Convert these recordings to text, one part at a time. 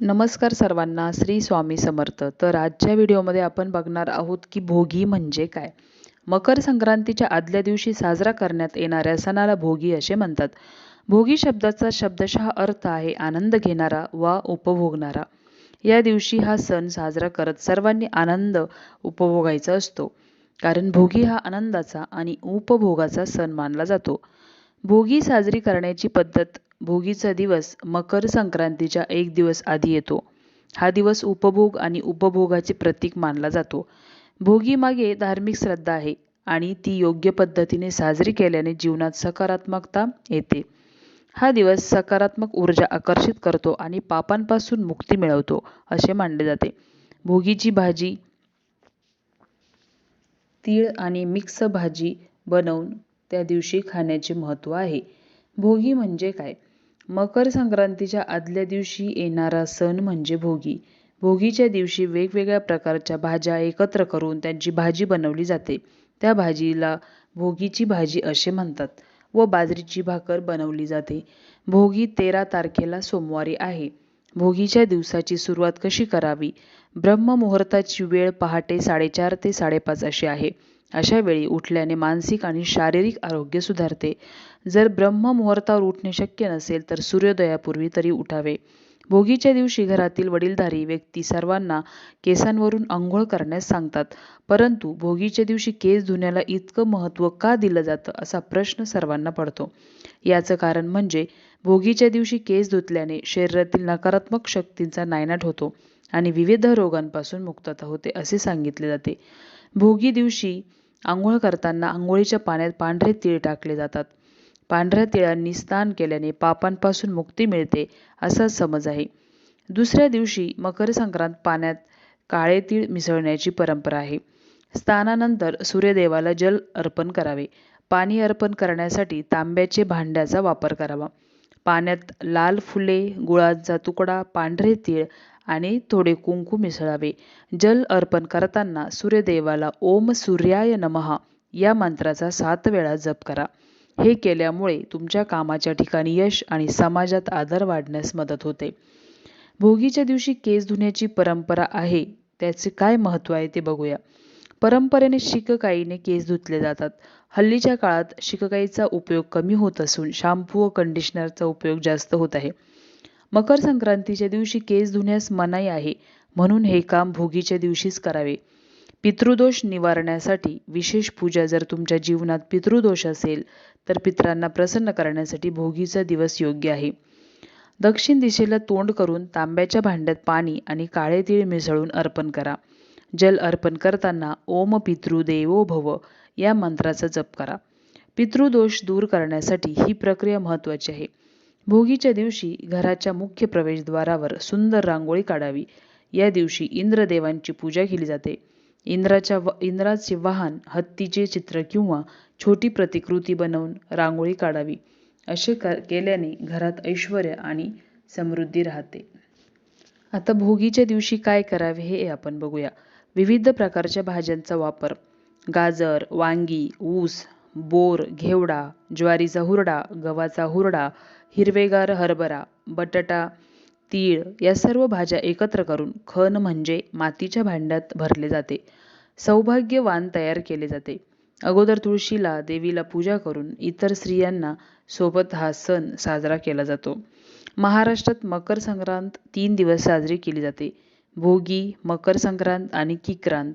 नमस्कार सर्वांना श्री स्वामी समर्थ. तर आजच्या व्हिडिओमध्ये आपण बघणार आहोत की भोगी म्हणजे काय? मकर संक्रांतीच्या आदल्या दिवशी साजरा करण्यात येणाऱ्या सणाला भोगी असे म्हणतात. भोगी शब्दाचा शब्दशः अर्थ आहे आनंद घेणारा वा उपभोगणारा. या दिवशी हा सण साजरा करत सर्वांनी आनंद उपभोगायचा असतो. कारण भोगी हा आनंदाचा आणि उपभोगाचा सण मानला जातो. भोगी साजरी करण्याची पद्धत भोगीचा दिवस मकर संक्रांतीच्या एक दिवस आधी येतो. हा दिवस उपभोग आणि उपभोगाचे प्रतीक मानला जातो. भोगी मागे धार्मिक श्रद्धा आहे आणि ती योग्य पद्धतीने साजरी केल्याने जीवनात सकारात्मकता येते. हा दिवस सकारात्मक ऊर्जा आकर्षित करतो आणि पापांपासून मुक्ती मिळवतो असे मानले जाते. भोगीची भाजी तीळ आणि मिक्स भाजी बनवून त्या दिवशी खाण्याचे महत्त्व आहे. भोगी म्हणजे काय? मकर संक्रांतीच्या आदल्या दिवशी येणारा सण म्हणजे भोगी. भोगीच्या दिवशी वेगवेगळ्या प्रकारच्या भाज्या एकत्र करून त्यांची भाजी बनवली जाते. त्या भाजीला भोगीची भाजी असे म्हणतात व बाजरीची भाकर बनवली जाते. भोगी तेरा तारखेला सोमवारी आहे. भोगीच्या दिवसाची सुरुवात कशी करावी? ब्रह्ममुहूर्ताची वेळ पहाटे साडेचार ते साडेपाच अशी आहे. अशा वेळी उठल्याने मानसिक आणि शारीरिक आरोग्य सुधारते. जर ब्रह्ममुहूर्तावर उठणे शक्य नसेल तर सूर्योदयापूर्वी तरी उठावे. भोगीच्या दिवशी घरातील वडीलधारी व्यक्ती सर्वांना केसांवरून आंघोळ करण्यास सांगतात परंतु भोगीच्या दिवशी केस धुण्याला इतकं महत्त्व का दिलं जातं असा प्रश्न सर्वांना पडतो. याचं कारण म्हणजे भोगीच्या दिवशी केस धुतल्याने शरीरातील नकारात्मक शक्तींचा नायनाट होतो आणि विविध रोगांपासून मुक्तता होते असे सांगितले जाते. भोगी दिवशी आंघोळ करताना आंघोळीच्या पाण्यात पांढरे तीळ टाकले जातात. पांढऱ्या तिळांनी स्नान केल्याने पापांपासून मुक्ती मिळते असा समज आहे. दुसऱ्या दिवशी मकर संक्रांत पाण्यात काळे तीळ मिसळण्याची परंपरा आहे. स्नानानंतर सूर्यदेवाला जल अर्पण करावे. पाणी अर्पण करण्यासाठी तांब्याचे भांड्याचा वापर करावा. पाण्यात लाल फुले गुळाचा तुकडा पांढरे तीळ आणि थोडे कुंकू मिसळावे. जल अर्पण करताना सूर्यदेवाला ओम सूर्याय नमहा या मंत्राचा सात वेळा जप करा. हे केल्यामुळे तुमच्या कामाच्या ठिकाणी यश आणि समाजात आदर वाढण्यास मदत होते. भोगीच्या दिवशी केस धुण्याची परंपरा आहे त्याचे काय महत्त्व आहे ते बघूया. परंपरेने शिककाईने केस धुतले जातात. हल्लीच्या काळात शिककाईचा उपयोग कमी होत असून शॅम्पू व कंडिशनरचा उपयोग जास्त होत आहे. मकर संक्रांतीच्या दिवशी केस धुण्यास मनाई आहे. म्हणून हे काम भोगीच्या दिवशीच करावे. पितृदोष निवारण्यासाठी विशेष पूजा जर तुमच्या जीवनात पितृदोष असेल तर पित्रांना प्रसन्न करण्यासाठी भोगीचा दिवस योग्य आहे. दक्षिण दिशेला तोंड करून तांब्याच्या भांड्यात पाणी आणि काळे तीळ मिसळून अर्पण करा. जल अर्पण करताना ओम पितृ देवो भव या मंत्राचा जप करा. पितृदोष दूर करण्यासाठी ही प्रक्रिया महत्त्वाची आहे. भोगीच्या दिवशी घराच्या मुख्य प्रवेशद्वारावर सुंदर रांगोळी काढावी. या दिवशी इंद्रदेवांची पूजा केली जाते. इंद्राच्या इंद्राचे वाहन हत्तीचे चित्र किंवा छोटी प्रतिकृती बनवून रांगोळी काढावी. असे केल्याने घरात ऐश्वर आणि समृद्धी राहते. आता भोगीच्या दिवशी काय करावे हे आपण बघूया. विविध प्रकारच्या भाज्यांचा वापर. गाजर वांगी ऊस बोर घेवडा ज्वारीचा हुरडा गव्हाचा हुरडा हिरवेगार हरभरा बटाटा तीळ या सर्व भाज्या एकत्र करून खण म्हणजे मातीच्या भांड्यात भरले जाते. सौभाग्यवान तयार केले जाते. अगोदर तुळशीला देवीला पूजा करून इतर स्त्रियांना सोबत हा सण साजरा केला जातो. महाराष्ट्रात मकर संक्रांत तीन दिवस साजरी केली जाते. भोगी मकर संक्रांत आणि किक्रांत.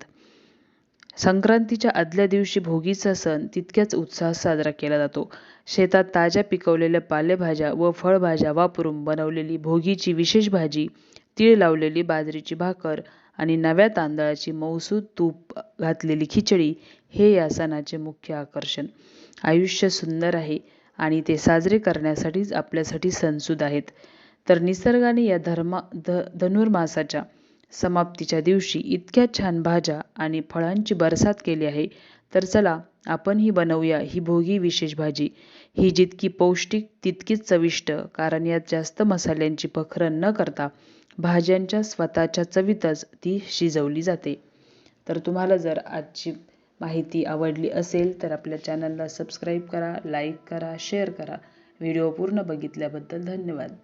संक्रांतीच्या आदल्या दिवशी भोगीचा सण तितक्याच उत्साहात साजरा केला जातो. शेतात ताज्या पिकवलेल्या पालेभाज्या व फळभाज्या वापरून बनवलेली भोगीची विशेष भाजी तीळ लावलेली बाजरीची भाकर आणि नव्या तांदळाची मौसूद तूप घातलेली खिचडी हे या सणाचे मुख्य आकर्षण. आयुष्य सुंदर आहे आणि ते साजरे करण्यासाठीच आपल्यासाठी सणसूद आहेत. तर निसर्गाने या धर्मा ध धनुर्मासाच्या समाप्तीच्या दिवशी इतक्या छान भाज्या आणि फळांची बरसात केली आहे तर चला आपणही बनवूया ही भोगी विशेष भाजी. ही जितकी पौष्टिक तितकीच चविष्ट कारण यात जास्त मसाल्यांची पखरण न करता भाज्यांच्या स्वतःच्या चवीतच ती शिजवली जाते. तर तुम्हाला जर आजची माहिती आवडली असेल तर आपल्या चॅनलला सबस्क्राईब करा लाईक करा शेअर करा. व्हिडिओ पूर्ण बघितल्याबद्दल धन्यवाद.